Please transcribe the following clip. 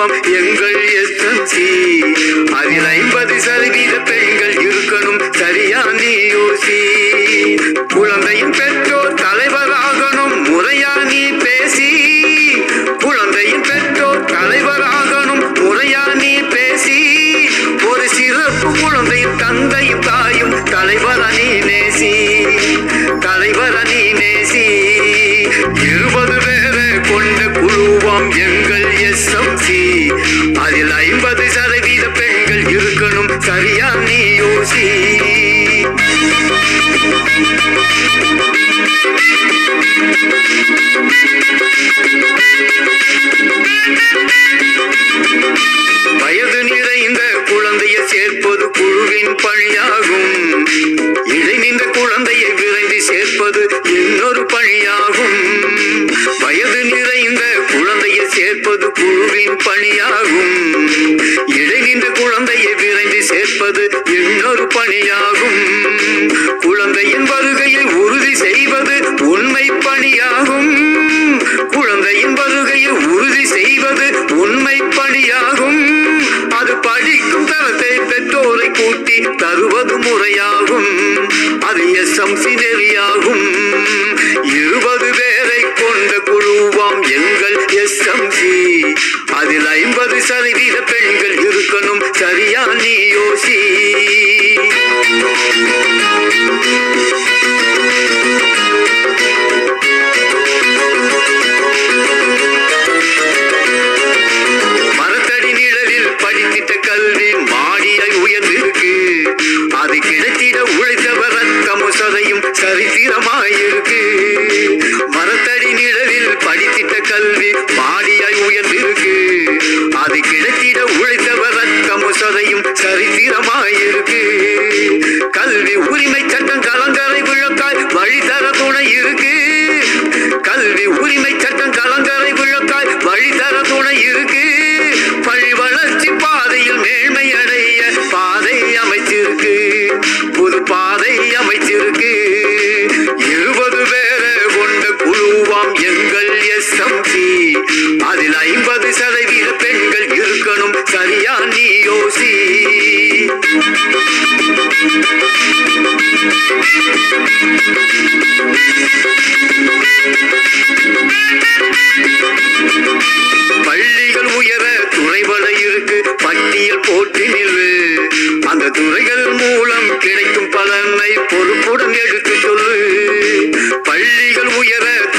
குழுவாம் எங்கள் எஸ்எம்சி அதில் ஐம்பது சதவீத பெண்கள் இருக்கணும் சரியா நீ யோசி. குழந்தையின் பெற்றோர் தலைவராகணும் முறையா நீ பேசி. குழந்தையின் பெற்றோர் தலைவராகணும் முறையா நீ பேசி. ஒரு சிறப்பு குழந்தையின் தந்தையும் தாயும் தலைவர் அணி நேசி. தலைவர் அணி நேசி. இருபது பேரை கொண்ட குழுவாம் எங்கள் எஸ்எம்சி அதில் ஐம்பது சதவீத பெண்கள் இருக்கணும். சரியா நீ யோசி. வயது நிறைந்த குழந்தையை சேர்ப்பது குழுவின் பணியாகும். இடை நின்ற குழந்தையை பூவின் பணியாகும். இடை நின்ற குழந்தையை விரைந்து சேர்ப்பது இன்னொரு பணியாகும். குழந்தையின் வருகையை உறுதி செய்வது உண்மை பணியாகும். குழந்தையின் வருகையை உறுதி செய்வது உண்மை பணியாகும். அது படிக்கும் தரத்தை பெற்றோரை கூட்டி தருவது யோசி மரத்தடி நிழலில் படித்திட்ட கல்வி மாடியை உயர்ந்திருக்கு. அது கிடைத்திட ஒரு பாதை அமைச்சிருக்கு இருபது பேரை கொண்ட குழுவாம் எங்கள் எஸ்எம்சி அதில் ஐம்பது சதவீத பெண்கள் இருக்கணும் சரியா நீ யோசி. பள்ளிகள் உயர துறைபல இருக்கு பட்டியல் போட்டு நில்வு அந்த துறைகள் உயர